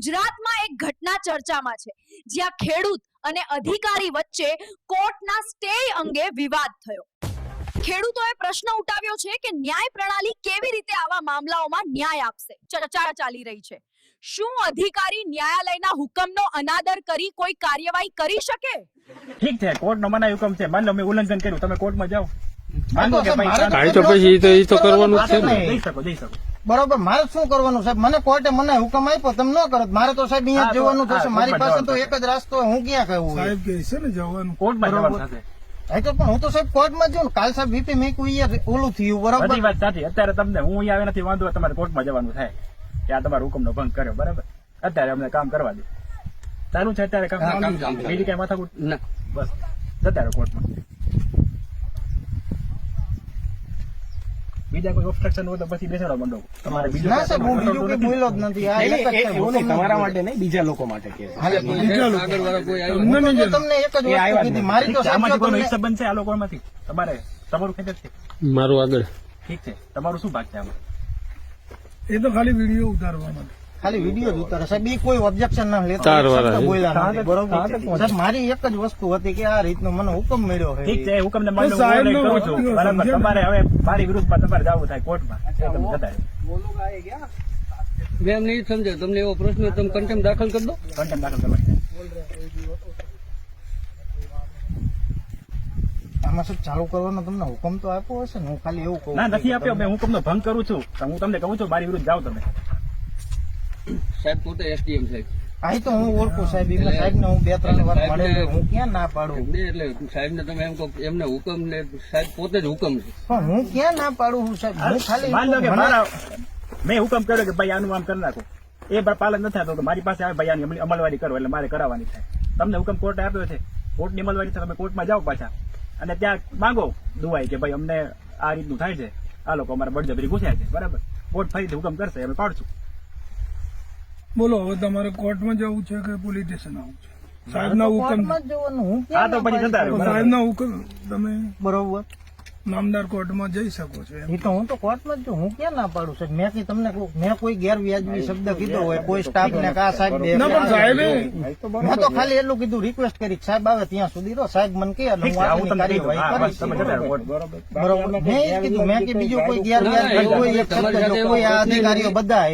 ગુજરાતમાં એક ઘટના ચર્ચામાં છે, જ્યાં ખેડૂત અને અધિકારી વચ્ચે કોર્ટના સ્ટે અંગે વિવાદ થયો. ખેડૂતોએ પ્રશ્ન ઉઠાવ્યો છે કે ન્યાય પ્રણાલી કેવી રીતે આવા મામલાઓમાં ન્યાય આપશે? ચર્ચા ચાલી રહી છે. શું અધિકારી ન્યાયાલયના હુકમનો અનાદર કરી કોઈ કાર્યવાહી કરી શકે? ઠીક છે, કોર્ટ નો મનાય હુકમ છે. માન લો મેં ઉલ્લંઘન કર્યું. તમે કોર્ટમાં જાઓ. માંગો કે ભાઈ મારે તો પછી તો ઈ તો કરવાનું છે ને. જઈ શકો જઈ શકો બરોબર મારે શું કરવાનું સાહેબ? મને કોર્ટે મને હુકમ આપ્યો તમે ન કરો. મારે તો સાહેબ અહીંયા જવાનું થશે. મારી પાસે તો એક જ રસ્તો હું ક્યાં કહું સાહેબ કે છે ને જવાનું. કોર્ટમાં બરોબર. જવાનું થશે તો પણ હું તો સાહેબ કોર્ટમાં જઉં કાલ સાહેબ વીપી મેકું અહીંયા ઓલું થયું બરાબર? વાત સાચી. અત્યારે તમને હું અહીંયા આવ્યો નથી વાંધો તમારે કોર્ટમાં જવાનું થાય. કે આ તમારા હુકમનો ભંગ કર્યો બરાબર? અત્યારે અમને કામ કરવા દે. ચાલુ છે અત્યારે કામ. બીજી કઈ માથાકૂટ? બસ જતા રહો કોર્ટમાં. બીજા કોઈ ઓબ્સ્ટ્રક્શન હોય તો પછી બેસાડો મંડો. તમારે બીજું ના સાહેબ હું બીજું કઈ બોલ્યો જ નથી. આ એક તમારા માટે નહીં બીજા લોકો માટે કે. બીજા લોકો આગળ વાળા કોઈ આવ્યો તમને નહીં તો તમને એક જ વસ્તુ કીધી મારી તો આમાંથી કોઈનો તમને- બનશે આ લોકોમાંથી. તમારે તમારું ખેતર છે. મારું આગળ. ઠીક છે. તમારું શું ભાગ છે આમાં? એ તો ખાલી વીડિયો ઉતારવા માટે. ખાલી વીડિયો જ ઉતારે સાહેબ ઈ કોઈ ઓબ્જેક્શન ના લેતા. બોલ્યા બરોબર મારી એક જ વસ્તુ હતી કે આ રીતનો મને હુકમ મળ્યો છે. ઠીક છે હુકમ ને બરાબર તમારે હવે મારી વિરુદ્ધમાં તમારે જવું થાય કોર્ટમાં. એ તમે જતા રહો. મેં એમને ઈ જ સમજાય તમને એવો પ્રશ્ન તમે કન્ટેમ દાખલ કરી દો. કન્ટેમ દાખલ કરવા આમાં શું ચાલુ કરવાનો તમને હુકમ તો આપ્યો હશે ને? હું ખાલી એવું કહું ના નથી આપ્યો. મેં હુકમનો ભંગ કરું છું. હું તમને કહું છું મારી વિરુદ્ધ જાઓ તમે. સાહેબ પોતે એસડીએમ સાહેબ. આ તો હું ઓળખું સાહેબ એમાં સાહેબ ને હું બે ત્રણ વાર મળે હું ક્યાં ના પાડું? એટલે સાહેબ ને તમે એમ કહો એમને હુકમ ને સાહેબ પોતે જ હુકમ છે. પણ હું ક્યાં ના પાડું હું સાહેબ? હું ખાલી માન લો કે મારા મેં હુકમ કર્યો કે ભાઈ આનું આમ કરી નાખો. એ પાલન નથી થતો કે મારી પાસે આવે ભાઈ આની અમલવારી કરો એટલે મારે કરાવવાની થાય. તમને હુકમ કોર્ટે આપ્યો છે. કોર્ટની અમલવારી થાય તમે કોર્ટમાં જાઓ પાછા. અને ત્યાં માંગો દુવાઈ કે ભાઈ અમને આ રીતનું થાય છે. આ લોકો અમારા બળજબરી ઘૂસ્યા છે. બરાબર? કોર્ટ ફરીથી હુકમ કરશે અમે પાડશું. બોલો હવે તમારે કોર્ટમાં જવું છે કે પોલીસ સ્ટેશન આવું છે? સાહેબના હુકમ કોર્ટમાં જ જવાનું હું. હા ક્યાં તો ના શકું? બરાબર. સાહેબના હુકમ તમે બરોબર. નામદાર કોર્ટમાં જઈ શકો છો એ તો હું તો કોર્ટમાં જ છું. હું ક્યાં ના પાડું સાહેબ? મેં કી તમને કહું, મેં કોઈ ગેરવ્યાજબી શબ્દ કીધો હોય કોઈ સ્ટાફ ને કા સાહેબ બે ના પણ સાહેબે મેં તો ખાલી એટલું કીધું રિક્વેસ્ટ કરી સાહેબ આવે ત્યાં સુધી રહો. સાહેબ મને કોર્ટ બરોબર. મેં કીધું મેં કે બીજું કોઈ ગેરવ્યાજ ના, કોઈ એક શબ્દ કોઈ આ અધિકારીઓ બધા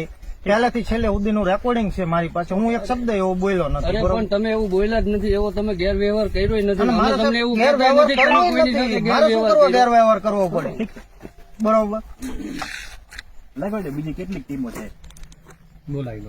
પહેલેથી છેલ્લે સુધીનું રેકોર્ડિંગ છે મારી પાસે. હું એક શબ્દ એવો બોલ્યો નથી પણ તમે એવું બોલ્યા જ નથી. એવો તમે ગેરવ્યવહાર કર્યો નથી. મારે તમને એવું ગેરવ્યવહાર કરવો પડે? બરોબર? લાગ્યો છે બીજી કેટલીક ટીમો છે? બોલાવી